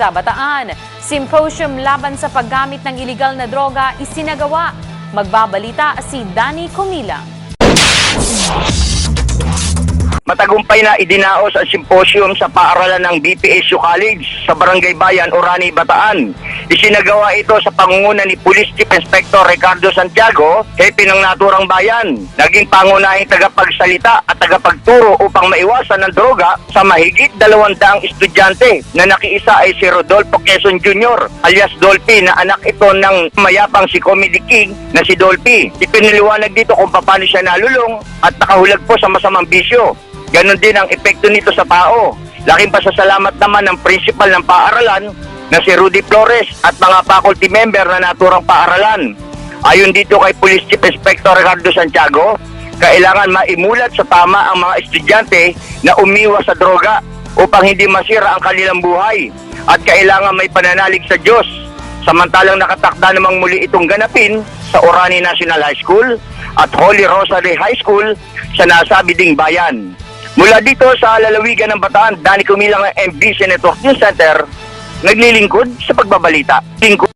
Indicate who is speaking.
Speaker 1: Sa Bataan, symposium laban sa paggamit ng iligal na droga isinagawa. Magbabalita si Danny Comila.
Speaker 2: Matagumpay na idinaos ang simposium sa paaralan ng BPSU College sa Barangay Bayan, Orani, Bataan. Isinagawa ito sa pangunguna ni Police Chief Inspector Ricardo Santiago, hepe ng naturang bayan. Naging pangunahing tagapagsalita at tagapagturo upang maiwasan ng droga sa mahigit dalawang daang estudyante na nakiisa ay si Rodolfo Quezon Jr. alias Dolphy na anak ito ng mayapang si Comedy King na si Dolphy. Ipiniliwanag dito kung paano siya nalulong at nakahulag po sa masamang bisyo. Ganon din ang epekto nito sa tao. Laking pasasalamat naman ng principal ng paaralan na si Rudy Flores at mga faculty member na naturang paaralan. Ayon dito kay Police Chief Inspector Ricardo Santiago, kailangan maimulat sa tama ang mga estudyante na umiwas sa droga upang hindi masira ang kanilang buhay at kailangan may pananalig sa Diyos. Samantalang nakatakda namang muli itong ganapin sa Orani National High School at Holy Rosary High School sa nasabi ding bayan. Mula dito sa lalawigan ng Bataan, Dani Kumilang ng MB Senator News Center, naglilingkod sa pagbabalita. Lingkod